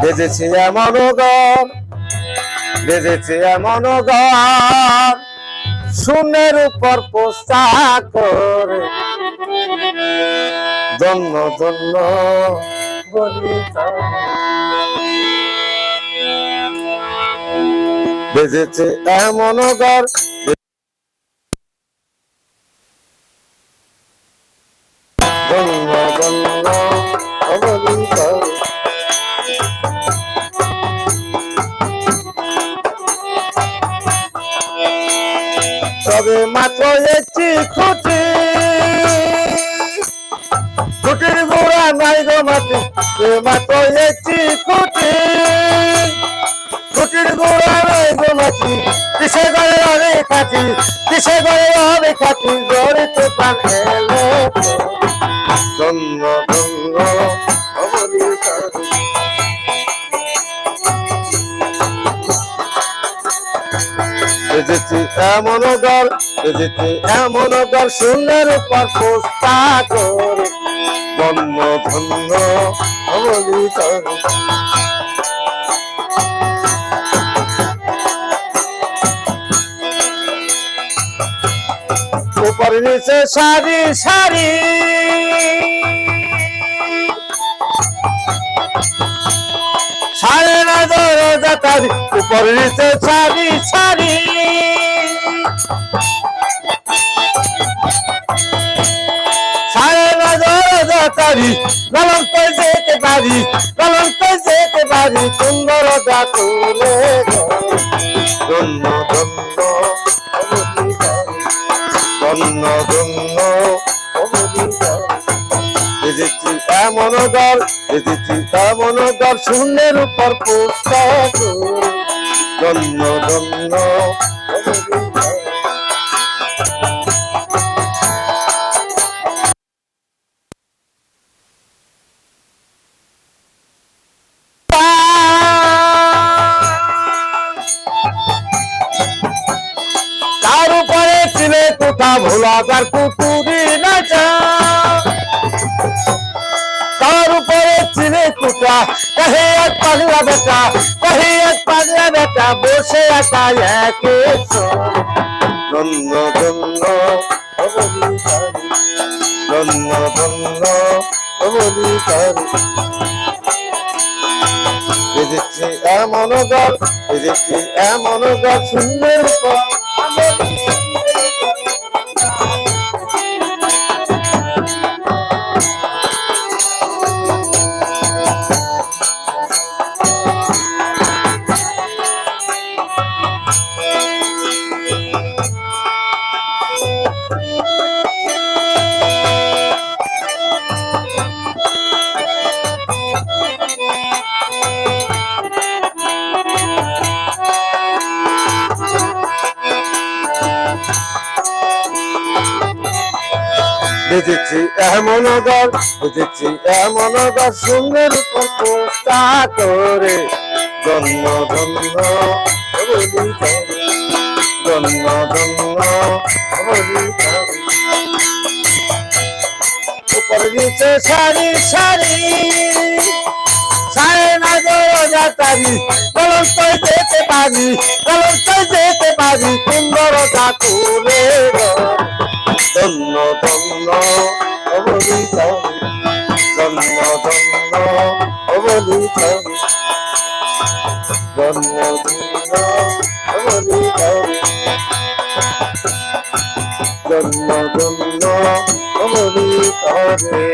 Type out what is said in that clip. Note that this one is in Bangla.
বেজেছে এমন ঘর বেজেছে এমন ঘর শূন্যের উপর পোস্তা করে। ধন্য ধন্য বেজেছে এমন ঘর তবে মাত্র একটি খুঁটি। খুঁটির গোড়া নাই গো মাটি তবে মাত্র একটি খুঁটি। খুঁটির গোড়া নাই গো মাটি কিসে গড়ে অনেক খাটি কিসে গড়ে অনেক খাটি জড়িত প্রাণ এলো ধন্য বেজেছি এমন দল, বেজেছি এমন দল, সুন্দর উপর পোস্তা করে ধন্য ধন্য। উপর নিচে সারি সারে তারি উপর নিচে সারি সারি সারে না দরজা তারি গলম তো যেতে পারি যেতে পারি, সুন্দর তুলে বেজেছি এমন দল বেজেছি এমন শূন্যের উপর পুস্তক ধন্য তার উপরে ছিলে কোথা ভোলাদার কুতুরি নাচা কোথা কহে এক পাগলা বেটা, কহে এক পাগলা বেটা, বসে একা একে ধন্য অবধিকারী বেজেছে এমন দল সুন্দর বেজেছি এমন দল বেজেছি এমন দল সুন্দর পোস্তা করে। ধন্য অবধিকারী। ধন্য ধন্য সারি সারি। যেতে পারি কলম যেতে পারি, সুন্দরতা তুলে ধন্য ধন্য অবলিত। ধন্য ধন্য অবলিত। ধন্য ধন্য অবলিত। ধন্য ধন্য অবধিকারী